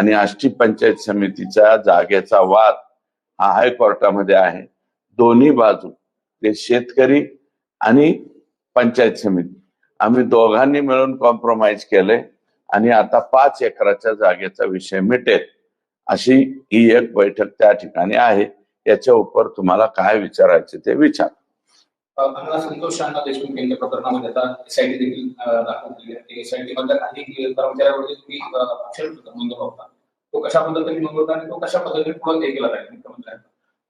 आणि आष्टी पंचायत समितीच्या जागेचा वाद हा हायकोर्टामध्ये आहे. दोन्ही बाजू ते शेतकरी आणि पंचायत समिती. आम्ही दोघांनी मिळून कॉम्प्रोमाइज केले आणि आता पाच एकराच्या जागेचा विषय मिटेल अशी ही एक बैठक त्या ठिकाणी आहे. याच्या उपर तुम्हाला काय विचारायचे ते विचार. आम्हाला संतोष अण्णा देशमुख यांच्या प्रकरणामध्ये आता एसआयटी देखील अं, दाखल झाली आहे. एसआयटी मध्ये काही कर्मचाऱ्यावरती तुम्ही अं, आक्षेप नोंदवला होता. तो कशा पद्धतीने नोंदवला आणि तो कशा पद्धतीने पुढे हे केला जाईल मुख्यमंत्र्यांना?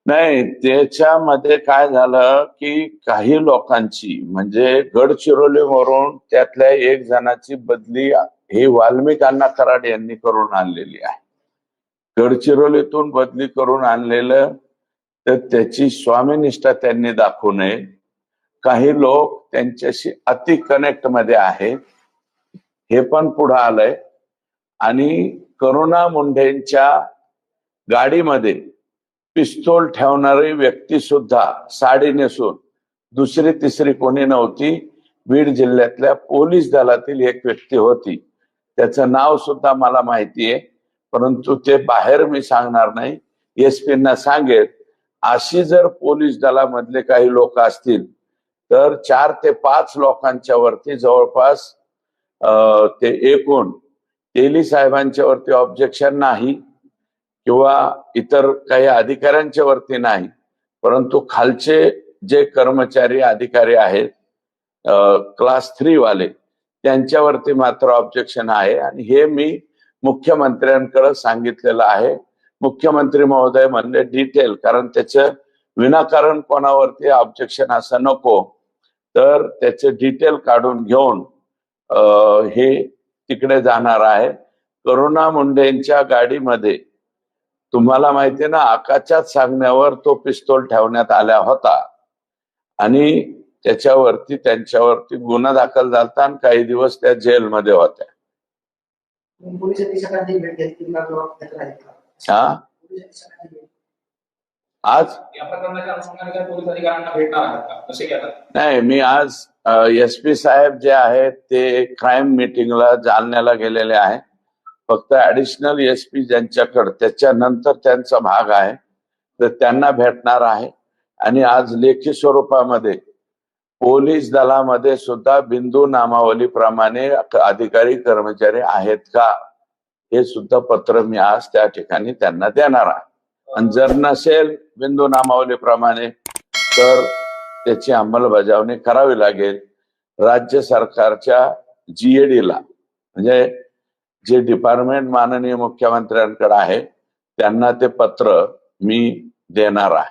नाही त्याच्यामध्ये काय झालं की काही लोकांची म्हणजे गडचिरोलीवरून त्यातल्या एक जणाची बदली ही वाल्मिकांना कराड यांनी करून आणलेली आहे. गडचिरोलीतून बदली करून आणलेलं तर त्याची स्वामीनिष्ठा त्यांनी दाखवू नये. काही लोक त्यांच्याशी अति कनेक्टमध्ये आहेत हे पण पुढे आलंय. आणि करुणा मुंढेंच्या गाडीमध्ये पिस्तोल ठेवणारी व्यक्ती सुद्धा साडी नेसून दुसरी तिसरी कोणी नव्हती. बीड जिल्ह्यातल्या पोलीस दलातील एक व्यक्ती होती. त्याचं नाव सुद्धा मला माहिती आहे परंतु ते बाहेर मी सांगणार नाही. एस ना सांगेल. अशी जर पोलीस दलामधले काही लोक असतील तर चार ते पाच लोकांच्या वरती जवळपास अं, ते एकूण तेली साहेबांच्या वरती ऑब्जेक्शन नाही किंवा इतर काही अधिकाऱ्यांच्या वरती नाही. परंतु खालचे जे कर्मचारी अधिकारी आहेत क्लास थ्री वाले त्यांच्यावरती मात्र ऑब्जेक्शन आहे. आणि हे मी मुख्यमंत्र्यांकडे सांगितलेलं आहे. मुख्यमंत्री महोदय म्हणले डिटेल कारण त्याचं विनाकारण कोणावरती ऑब्जेक्शन असं नको. तर त्याचे डिटेल काढून घेऊन हे तिकडे जाणार आहे. करुणा मुंडेंच्या गाडीमध्ये तुम्हाला माहिती आहे ना आकाशात सांगण्यावर तो पिस्तोल ठेवण्यात आला होता. आणि त्याच्यावरती त्यांच्यावरती गुन्हा दाखल झाला आणि काही दिवस त्या जेलमध्ये होत्या. पोलीस आज नाही मी आज एस पी साहेब जे आहेत ते क्राईम मिटिंगला जालन्याला गेलेले आहे. फक्त ऍडिशनल एस पी ज्यांच्याकडे त्याच्यानंतर त्यांचा भाग आहे. तर त्यांना भेटणार आहे. आणि आज लेखी स्वरूपामध्ये पोलीस दलामध्ये सुद्धा बिंदू नामावलीप्रमाणे अधिकारी कर्मचारी आहेत का? हे सुद्धा पत्र मी आज त्या ठिकाणी त्यांना देणार आहे. आणि जर नसेल बिंदू नामावलीप्रमाणे तर त्याची अंमलबजावणी करावी लागेल. राज्य सरकारच्या जीएडी ला. म्हणजे जे डिपार्टमेंट माननीय मुख्यमंत्र्यांकडे आहे त्यांना ते पत्र मी देणार आहे.